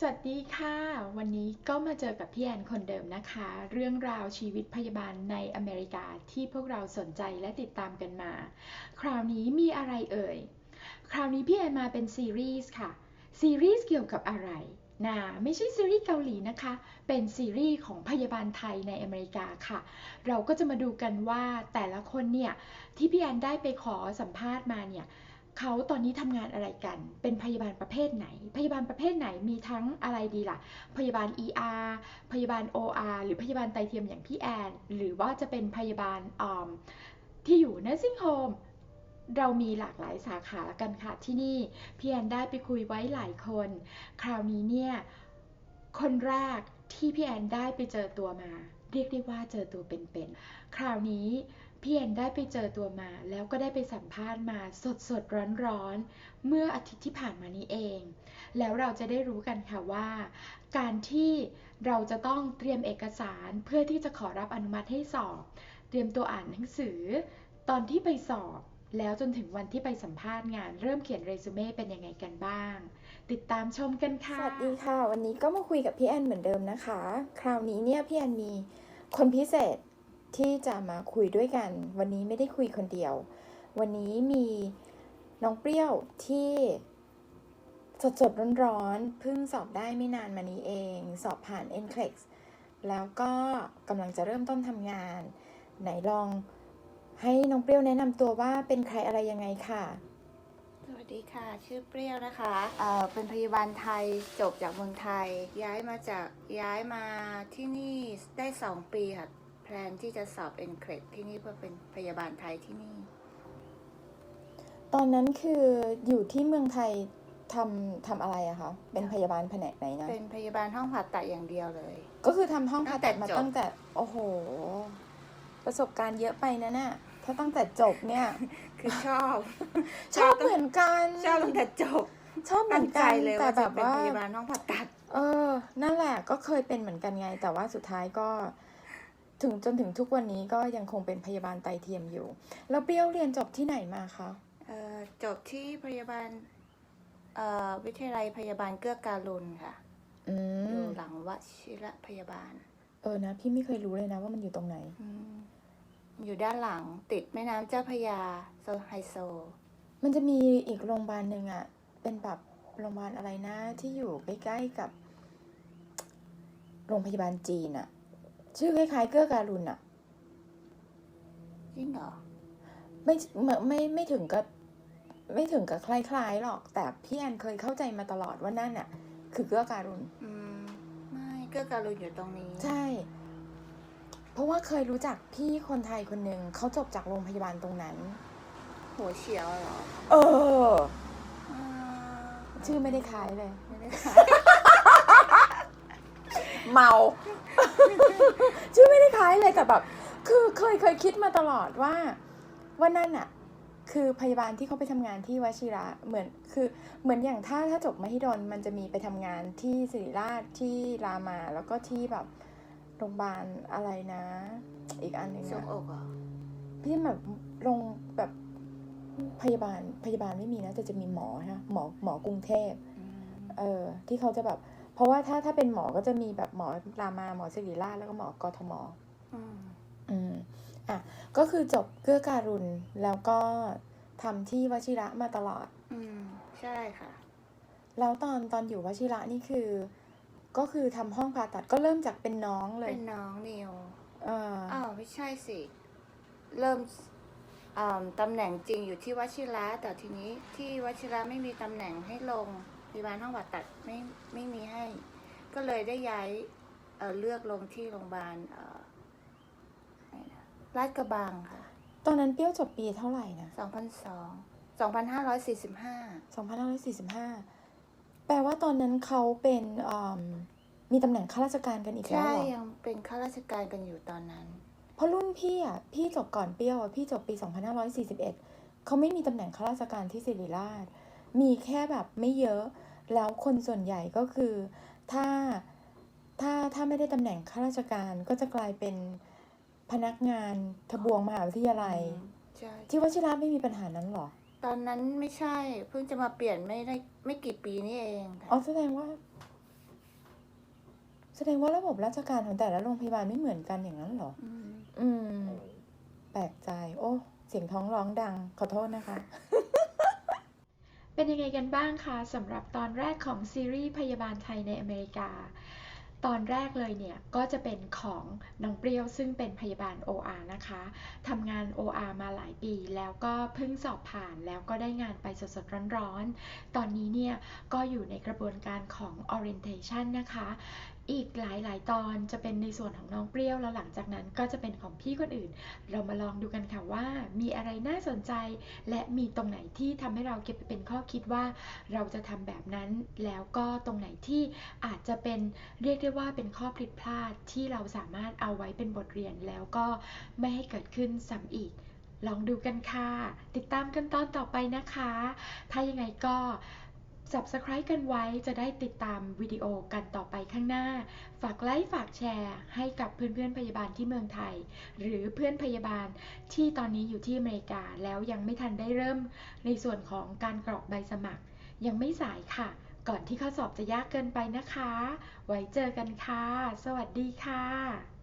สวัสดีค่ะ วันนี้ก็มาเจอกับพี่แอนคนเดิมนะคะ เรื่องราวชีวิตพยาบาลในอเมริกาที่พวกเราสนใจและติดตามกันมา คราวนี้มีอะไรเอ่ย คราวนี้พี่แอนมาเป็นซีรีส์ค่ะ ซีรีส์เกี่ยวกับอะไรนะไม่ใช่ซีรีส์เกาหลีนะคะ เป็นซีรีส์ของพยาบาลไทยในอเมริกาค่ะ เราก็จะมาดูกันว่าแต่ละคนเนี่ยที่พี่แอนได้ไปขอสัมภาษณ์มาเนี่ย เขาตอนนี้ทำงานอะไรกัน เป็นพยาบาลประเภทไหน พยาบาลประเภทไหนมีทั้งอะไรดีล่ะ พยาบาล ER พยาบาล OR หรือพยาบาลไตเทียมอย่างพี่แอน หรือว่าจะเป็นพยาบาลที่อยู่ nursing home เรามีหลากหลายสาขากันค่ะที่นี่พี่แอนได้ไปคุยไว้หลายคน คราวนี้เนี่ย คนแรกที่พี่แอนได้ไปเจอตัวมา เรียกได้ว่าเจอตัวเป็นๆคราวนี้ พี่แอนได้ไปเจอตัวมา แล้วก็ได้ไปสัมภาษณ์มาสดสดร้อนร้อนเมื่ออาทิตย์ที่ผ่านมานี้เอง แล้วเราจะได้รู้กันค่ะว่า การที่เราจะต้องเตรียมเอกสารเพื่อที่จะขอรับอนุมัติให้สอบ เตรียมตัวอ่านหนังสือ ตอนที่ไปสอบแล้วจนถึงวันที่ไปสัมภาษณ์งานเริ่มเขียนเรซูเม่เป็นยังไงกันบ้าง ติดตามชมกันค่ะ สวัสดีค่ะ วันนี้ก็มาคุยกับพี่แอนเหมือนเดิมนะคะ คราวนี้เนี่ยพี่แอนมีคนพิเศษ ที่จะมาคุยด้วยกัน วันนี้ไม่ได้คุยคนเดียว วันนี้มีน้องเปรี้ยวที่สดสดร้อนร้อนๆเพิ่งสอบได้ไม่นานมานี้เอง สอบผ่าน NCLEX แล้วก็กำลังจะเริ่มต้นทำงาน ไหนลองให้น้องเปรี้ยวแนะนำตัวว่าเป็นใครอะไรยังไงค่ะ สวัสดีค่ะ ชื่อเปรี้ยวนะคะเอ่อเป็นพยาบาลไทยจบจากเมืองไทย ย้ายมาจากย้ายมาที่นี่ได้ 2 ปีค่ะ แพลนที่จะสอบเอ็นเครดที่นี่เพื่อเป็นพยาบาลไทยที่นี่ ตอนนั้นคืออยู่ที่เมืองไทยทำทำอะไรอะคะ เป็นพยาบาลแผนกไหนนะ เป็นพยาบาลห้องผ่าตัดอย่างเดียวเลย ก็คือทำห้องผ่าตัดมาตั้ตั้งงแต่แต่จบโอ้โห ประสบการณ์เยอะไปนะน่ะถ้าตั้งแต่จบเนี่ย คือชอบ ชอบเหมือนกัน ชอบตั้งแต่จบ ชอบเหมืตั้องนใจกันเลยแต่ว่าแบจะบเป็นว่าพยาบาลห้องผ่าตัด เออ นั่นแหละก็เคยเป็นเหมือนกันไง แต่ว่าสุดท้ายก็ ถึงจนถึงทุกวันนี้ก็ยังคงเป็นพยาบาลไตเทียมอยู่ แล้วเปรี้ยวเรียนจบที่ไหนมาคะเอ่อจบที่พยาบาลเอ่อวิทยาลัยพยาบาลเกื้อการุณค่ะอือยู่มหลังวชิระพยาบาล เออนะ พี่ไม่เคยรู้เลยนะว่ามันอยู่ตรงไหนอืมอยู่ด้านหลังติดแม่น้ำเจ้าพระยาโซนไฮโซ มันจะมีอีกโรงพยาบาลหนึ่งอะเป็นแบบโรงพยาบาลอะไรนะ ที่อยู่ใกล้ๆกับ โรงพยาบาลจีนอะ ชื่อคล้ายๆเกื้อการุณอะจริงเหรอ ไม่ไม่ไม่ไม่ถึงกับไม่ถึงกับคล้ายๆหรอก แต่พี่แอนเคยเข้าใจมาตลอดว่านั่นอะคือเกื้อการุณอืมไม่เกื้อการุณอยู่ตรงนี้ ใช่ เพราะว่าเคยรู้จักพี่คนไทยคนหนึ่งเขาจบจากโรงพยาบาลตรงนั้น หัวเฉียวเหรอ เอออ่าชื่อไม่ได้คล้ายเลย ไม่ได้ค่ะ เมา ชื่อไม่ได้คล้ายเลยแต่แบบ คือเคยเคยคิดมาตลอดว่าว่านั่นอะคือพยาบาลที่เขาไปทำงานที่วชิระเหมือนคือเหมือนอย่างถ้าถ้าจบมหิดลมันจะมีไปทำงานที่ศิริราชที่รามาแล้วก็ที่แบบโรงพยาบาลอะไรนะ อีกอันหนึ่งทรงอะอกเหรอพี่แบบโรงแบบพยาบาลพยาบาลไม่มีนะแต่จะมีหมอฮะหมอหมอกรุงเทพอืมเออที่เขาจะแบบ เพราะว่าถ้าถ้าเป็นหมอก็จะมีแบบหมอรามาหมอศิริราชแล้วก็หมอกทมอืมอืมอะก็คือจบเกื้อการุณแล้วก็ทำที่วชิระมาตลอด อืมใช่ค่ะ แล้วตอนตอนอยู่วชิระนี่คือ ก็คือทำห้องผ่าตัดก็เริ่มจากเป็นน้องเลย เป็นน้องนิวเอออ้าวไม่ใช่สิ เริ่มอ่าตำแหน่งจริงอยู่ที่วชิระแต่ทีนี้ที่วชิระไม่มีตำแหน่งให้ลง พยาบาลห้องผ่าตัดไม่ไม่มีให้ ก็เลยได้ย้ายเอ่อเลือกลงที่โรงพยาบาลเอ่อไหนนะลาดกระบังค่ะ ตอนนั้นเปรี้ยวจบปีเท่าไหร่นะ2002 2545 2545แปลว่าตอนนั้นเขาเป็นอืมมีตำแหน่งข้าราชการกันอีกแล้วใช่เหรอยังเป็นข้าราชการกันอยู่ตอนนั้น เพราะรุ่นพี่อะพี่จบก่อนเปรี้ยวอะพี่จบปี 2541 เขาไม่มีตำแหน่งข้าราชการที่ศิริราช มีแค่แบบไม่เยอะ แล้วคนส่วนใหญ่ก็คือ ถ้าถ้าถ้าไม่ได้ตำแหน่งข้าราชการก็จะกลายเป็นพนักงานทบวงมหาวิทยาลัย ใช่ที่วชิระไม่มีปัญหานั้นเหรอ ตอนนั้นไม่ใช่เพิ่งจะมาเปลี่ยนไม่ได้ไม่กี่ปีนี่เองค่ะอ๋อแสดงว่า แสดงว่าระบบราชการของแต่ละโรงพยาบาลไม่เหมือนกันอย่างนั้นเหรออืมอืม แปลกใจ โอ้ เสียงท้องร้องดัง ขอโทษนะคะ เป็นยังไงกันบ้างคะสำหรับตอนแรกของซีรีส์พยาบาลไทยในอเมริกา ตอนแรกเลยเนี่ยก็จะเป็นของน้องเปรี้ยวซึ่งเป็นพยาบาล OR นะคะทำงาน OR มาหลายปี แล้วก็เพิ่งสอบผ่านแล้วก็ได้งานไปสดๆร้อนๆ ตอนนี้เนี่ยก็อยู่ในกระบวนการของ orientation นะคะ อีกหลายๆ ตอนจะเป็นในส่วนของน้องเปรี้ยวแล้วหลังจากนั้นก็จะเป็นของพี่คนอื่น เรามาลองดูกันค่ะว่า มีอะไรน่าสนใจ และมีตรงไหนที่ทำให้เราเก็บไปเป็นข้อคิดว่า เราจะทำแบบนั้น แล้วก็ตรงไหนที่อาจจะเป็นเรียกได้ว่าเป็นข้อผิดพลาดที่เราสามารถเอาไว้เป็นบทเรียนแล้วก็ไม่ให้เกิดขึ้นซ้ำอีก ลองดูกันค่ะ ติดตามกันตอนต่อไปนะคะ ถ้ายังไงก็ subscribe กันไว้จะได้ติดตามวิดีโอกันต่อไปข้างหน้า ฝากไลค์ฝากแชร์ให้กับเพื่อนๆพยาบาลที่เมืองไทย หรือเพื่อนพยาบาลที่ตอนนี้อยู่ที่อเมริกาแล้วยังไม่ทันได้เริ่ม ในส่วนของการกรอกใบสมัคร ยังไม่สายค่ะ ก่อนที่ข้อสอบจะยากเกินไปนะคะ ไว้เจอกันค่ะ สวัสดีค่ะ